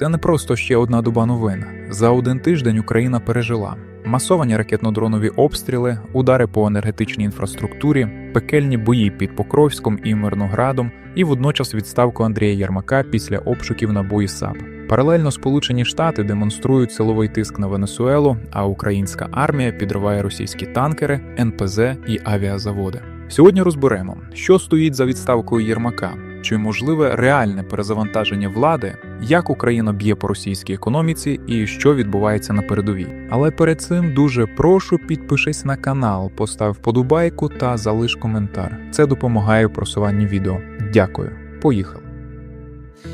Це не просто ще одна доба новин. За один тиждень Україна пережила масовані ракетно-дронові обстріли, удари по енергетичній інфраструктурі, пекельні бої під Покровськом і Мирноградом, і водночас відставку Андрія Єрмака після обшуків на бої САП. Паралельно Сполучені Штати демонструють силовий тиск на Венесуелу, а українська армія підриває російські танкери, НПЗ і авіазаводи. Сьогодні розберемо, що стоїть за відставкою Єрмака, чи можливе реальне перезавантаження влади, як Україна б'є по російській економіці і що відбувається на передовій. Але перед цим дуже прошу підпишись на канал, постав подобайку та залиш коментар. Це допомагає в просуванні відео. Дякую. Поїхали.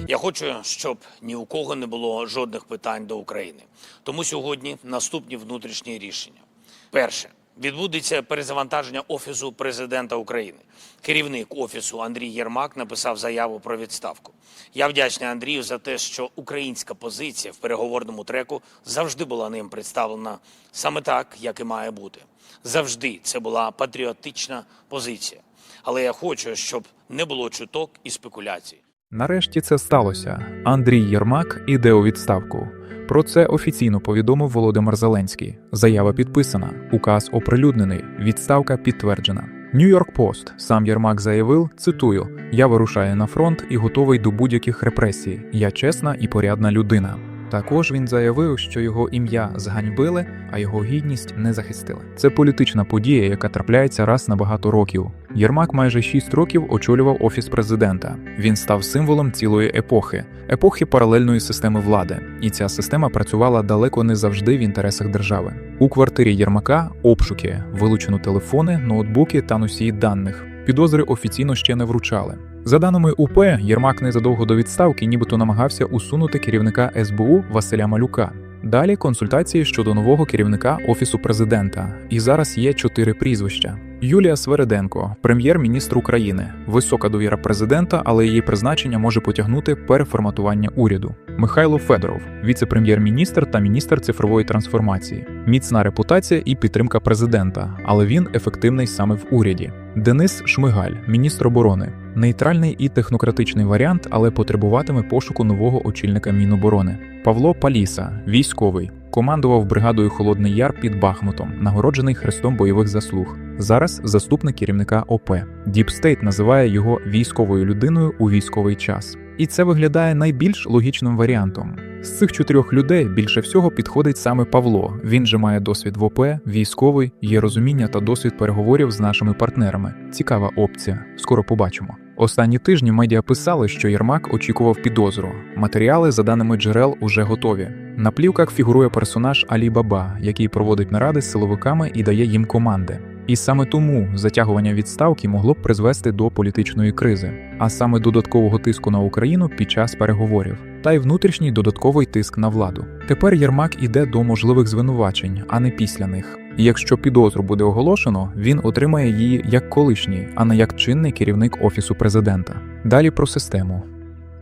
Я хочу, щоб ні у кого не було жодних питань до України. Тому сьогодні наступні внутрішні рішення. Перше. Відбудеться перезавантаження Офісу президента України. Керівник Офісу Андрій Єрмак написав заяву про відставку. Я вдячний Андрію за те, що українська позиція в переговорному треку завжди була ним представлена саме так, як і має бути. Завжди це була патріотична позиція. Але я хочу, щоб не було чуток і спекуляцій. Нарешті це сталося. Андрій Єрмак іде у відставку. Про це офіційно повідомив Володимир Зеленський. Заява підписана, указ оприлюднений, відставка підтверджена. Нью-Йорк Пост сам Єрмак заявив: цитую: Я вирушаю на фронт і готовий до будь-яких репресій. Я чесна і порядна людина. Також він заявив, що його ім'я зганьбили, а його гідність не захистили. Це політична подія, яка трапляється раз на багато років. Єрмак майже 6 років очолював офіс президента. Він став символом цілої епохи, епохи паралельної системи влади. І ця система працювала далеко не завжди в інтересах держави. У квартирі Єрмака обшуки, вилучено телефони, ноутбуки та носії даних. Підозри офіційно ще не вручали. За даними УП, Єрмак незадовго до відставки, нібито намагався усунути керівника СБУ Василя Малюка. Далі консультації щодо нового керівника офісу президента. І зараз є чотири прізвища: Юлія Свереденко, прем'єр-міністр України, висока довіра президента, але її призначення може потягнути переформатування уряду. Михайло Федоров, віце-прем'єр-міністр та міністр цифрової трансформації, міцна репутація і підтримка президента, але він ефективний саме в уряді. Денис Шмигаль, міністр оборони, нейтральний і технократичний варіант, але потребуватиме пошуку нового очільника Міноборони. Павло Паліса, військовий, командував бригадою Холодний Яр під Бахмутом, нагороджений хрестом бойових заслуг. Зараз заступник керівника ОП. Діпстейт називає його військовою людиною у військовий час. І це виглядає найбільш логічним варіантом. З цих чотирьох людей більше всього підходить саме Павло. Він же має досвід в ОП, військовий, є розуміння та досвід переговорів з нашими партнерами. Цікава опція. Скоро побачимо. Останні тижні медіа писали, що Єрмак очікував підозру. Матеріали, за даними джерел, уже готові. На плівках фігурує персонаж Алі Баба, який проводить наради з силовиками і дає їм команди. І саме тому затягування відставки могло б призвести до політичної кризи, а саме додаткового тиску на Україну під час переговорів, та й внутрішній додатковий тиск на владу. Тепер Єрмак іде до можливих звинувачень, а не після них. Якщо підозру буде оголошено, він отримає її як колишній, а не як чинний керівник офісу президента. Далі про систему.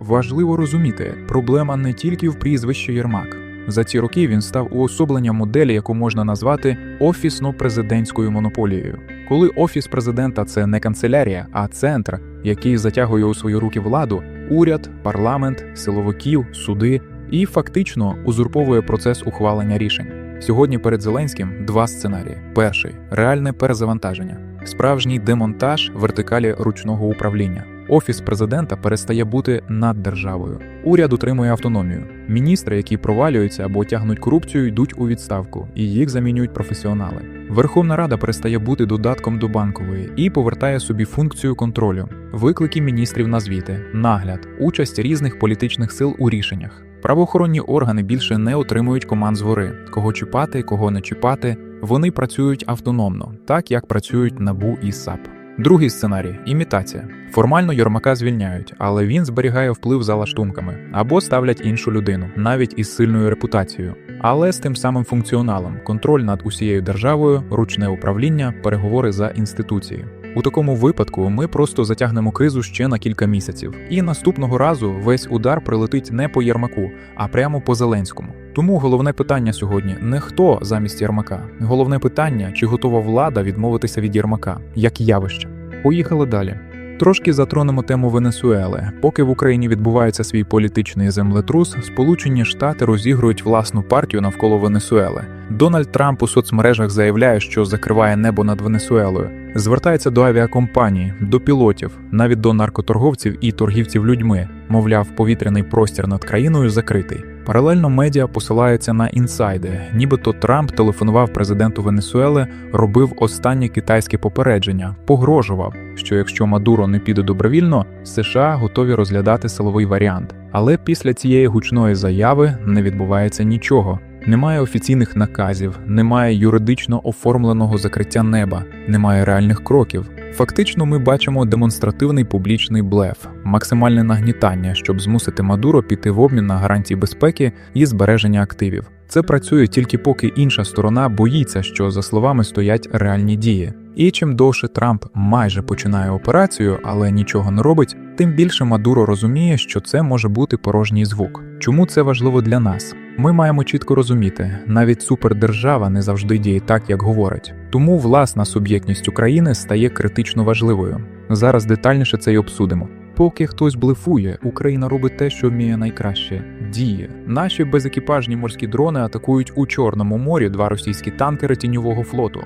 Важливо розуміти, проблема не тільки в прізвищі Єрмак. За ці роки він став уособленням моделі, яку можна назвати офісно-президентською монополією. Коли офіс президента це не канцелярія, а центр, який затягує у свої руки владу, уряд, парламент, силовиків, суди і фактично узурповує процес ухвалення рішень. Сьогодні перед Зеленським два сценарії: перший реальне перезавантаження, справжній демонтаж вертикалі ручного управління. Офіс президента перестає бути над державою. Уряд утримує автономію. Міністри, які провалюються або тягнуть корупцію, йдуть у відставку, і їх замінюють професіонали. Верховна Рада перестає бути додатком до банкової і повертає собі функцію контролю, виклики міністрів на звіти, нагляд, участь різних політичних сил у рішеннях. Правоохоронні органи більше не отримують команд згори, кого чіпати, кого не чіпати. Вони працюють автономно, так як працюють НАБУ і САП. Другий сценарій імітація. Формально Єрмака звільняють, але він зберігає вплив за лаштунками або ставлять іншу людину, навіть із сильною репутацією, але з тим самим функціоналом: контроль над усією державою, ручне управління, переговори за інституції. У такому випадку ми просто затягнемо кризу ще на кілька місяців, і наступного разу весь удар прилетить не по Єрмаку, а прямо по Зеленському. Тому головне питання сьогодні не хто замість Єрмака. Головне питання, чи готова влада відмовитися від Єрмака як явище. Поїхали далі. Трошки затронемо тему Венесуели. Поки в Україні відбувається свій політичний землетрус, Сполучені Штати розігрують власну партію навколо Венесуели. Дональд Трамп у соцмережах заявляє, що закриває небо над Венесуелою. Звертається до авіакомпаній, до пілотів, навіть до наркоторговців і торгівців людьми. Мовляв, повітряний простір над країною закритий. Паралельно медіа посилаються на інсайди, нібито Трамп телефонував президенту Венесуели, робив останнє китайське попередження, погрожував, що якщо Мадуро не піде добровільно, США готові розглядати силовий варіант. Але після цієї гучної заяви не відбувається нічого. Немає офіційних наказів, немає юридично оформленого закриття неба, немає реальних кроків. Фактично, ми бачимо демонстративний публічний блеф, максимальне нагнітання, щоб змусити Мадуро піти в обмін на гарантії безпеки і збереження активів. Це працює тільки поки інша сторона боїться, що за словами стоять реальні дії. І чим довше Трамп майже починає операцію, але нічого не робить, тим більше Мадуро розуміє, що це може бути порожній звук. Чому це важливо для нас? Ми маємо чітко розуміти, навіть супердержава не завжди діє так, як говорить. Тому власна суб'єктність України стає критично важливою. Зараз детальніше це й обсудимо. Поки хтось блефує, Україна робить те, що вміє найкраще діє. Наші безекіпажні морські дрони атакують у Чорному морі два російські танкери тіньового флоту.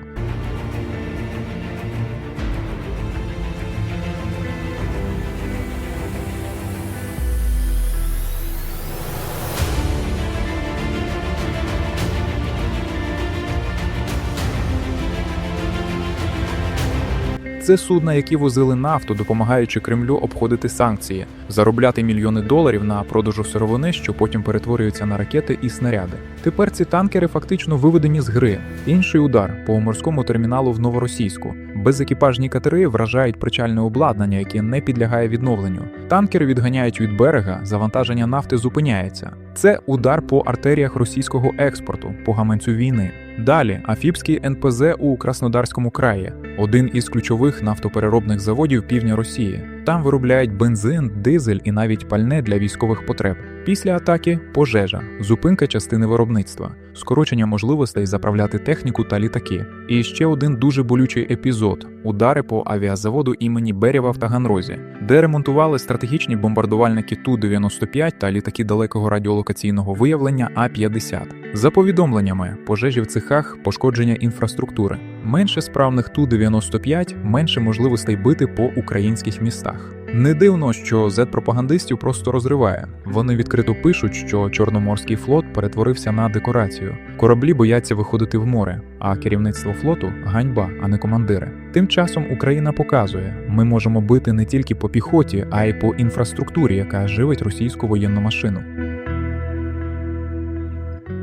Це судна, які возили нафту, допомагаючи Кремлю обходити санкції, заробляти мільйони доларів на продажу сировини, що потім перетворюються на ракети і снаряди. Тепер ці танкери фактично виведені з гри. Інший удар по морському терміналу в Новоросійську. Безекіпажні катери вражають причальне обладнання, яке не підлягає відновленню. Танкери відганяють від берега, завантаження нафти зупиняється. Це удар по артеріях російського експорту, по гаманцю війни. Далі Афіпський НПЗ у Краснодарському краї, один із ключових нафтопереробних заводів півдня Росії. Там виробляють бензин, дизель і навіть пальне для військових потреб. Після атаки пожежа, зупинка частини виробництва, скорочення можливостей заправляти техніку та літаки. І ще один дуже болючий епізод: удари по авіазаводу імені Берєва в Таганрозі, де ремонтували стратегічні бомбардувальники Ту-95 та літаки далекого радіолокаційного виявлення А-50. За повідомленнями, пожежі в цехах, пошкодження інфраструктури. Менше справних Ту-95, менше можливостей бити по українських містах. Не дивно, що Z-пропагандистів просто розриває. Вони відкрито пишуть, що Чорноморський флот перетворився на декорацію. Кораблі бояться виходити в море, а керівництво флоту ганьба, а не командири. Тим часом Україна показує, ми можемо бити не тільки по піхоті, а й по інфраструктурі, яка живить російську воєнну машину.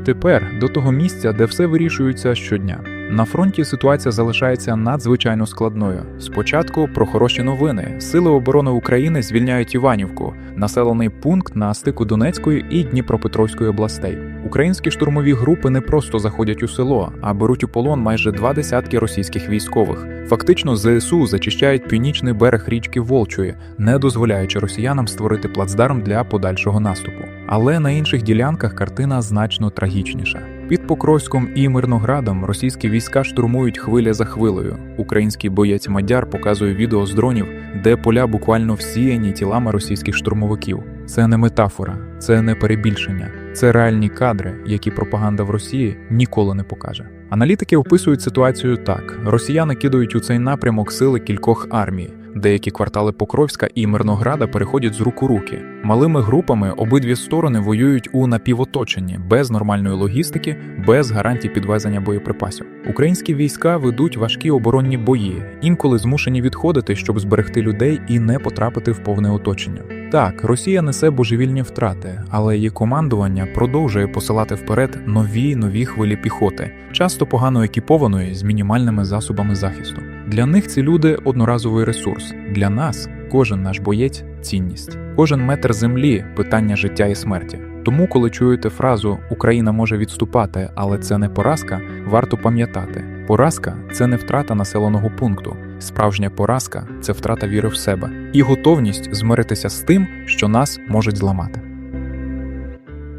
Тепер до того місця, де все вирішується щодня. На фронті ситуація залишається надзвичайно складною. Спочатку про хороші новини. Сили оборони України звільняють Іванівку, населений пункт на стику Донецької і Дніпропетровської областей. Українські штурмові групи не просто заходять у село, а беруть у полон майже два десятки російських військових. Фактично, ЗСУ зачищають північний берег річки Волчої, не дозволяючи росіянам створити плацдарм для подальшого наступу. Але на інших ділянках картина значно трагічніша. Під Покровськом і Мирноградом російські війська штурмують хвиля за хвилею. Український боєць Мадяр показує відео з дронів, де поля буквально всіяні тілами російських штурмовиків. Це не метафора, це не перебільшення, це реальні кадри, які пропаганда в Росії ніколи не покаже. Аналітики описують ситуацію так: росіяни кидають у цей напрямок сили кількох армій. Деякі квартали Покровська і Мирнограда переходять з рук у руки. Малими групами обидві сторони воюють у напівоточенні, без нормальної логістики, без гарантій підвезення боєприпасів. Українські війська ведуть важкі оборонні бої, інколи змушені відходити, щоб зберегти людей і не потрапити в повне оточення. Так, Росія несе божевільні втрати, але її командування продовжує посилати вперед нові нові хвилі піхоти, часто погано екіпованої з мінімальними засобами захисту. Для них ці люди одноразовий ресурс. Для нас кожен наш боєць цінність, кожен метр землі питання життя і смерті. Тому, коли чуєте фразу Україна може відступати, але це не поразка, варто пам'ятати: поразка це не втрата населеного пункту. Справжня поразка це втрата віри в себе і готовність змиритися з тим, що нас можуть зламати.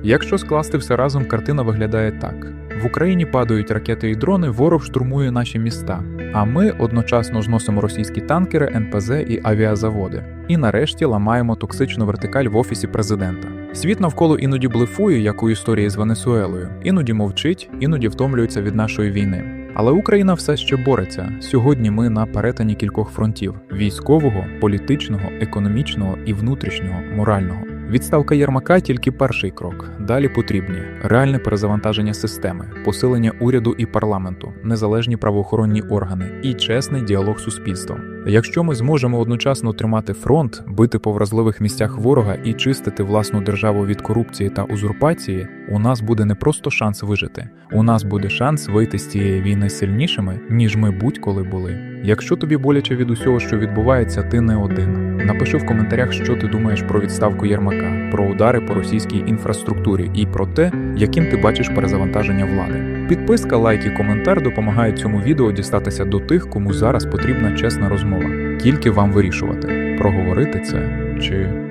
Якщо скласти все разом, картина виглядає так: в Україні падають ракети і дрони, ворог штурмує наші міста. А ми одночасно зносимо російські танкери, НПЗ і авіазаводи. І нарешті ламаємо токсичну вертикаль в офісі президента. Світ навколо іноді блефує, як у історії з Венесуелою, іноді мовчить, іноді втомлюється від нашої війни. Але Україна все ще бореться. Сьогодні ми на перетині кількох фронтів: військового, політичного, економічного і внутрішнього, морального. Відставка Єрмака тільки перший крок. Далі потрібні реальне перезавантаження системи, посилення уряду і парламенту, незалежні правоохоронні органи і чесний діалог суспільством. Якщо ми зможемо одночасно тримати фронт, бити по вразливих місцях ворога і чистити власну державу від корупції та узурпації, у нас буде не просто шанс вижити, у нас буде шанс вийти з цієї війни сильнішими, ніж ми будь-коли були. Якщо тобі боляче від усього, що відбувається, ти не один. Напиши в коментарях, що ти думаєш про відставку Єрмака, про удари по російській інфраструктурі і про те, яким ти бачиш перезавантаження влади. Підписка, лайк і коментар допомагають цьому відео дістатися до тих, кому зараз потрібна чесна розмова. Тільки вам вирішувати, проговорити це чи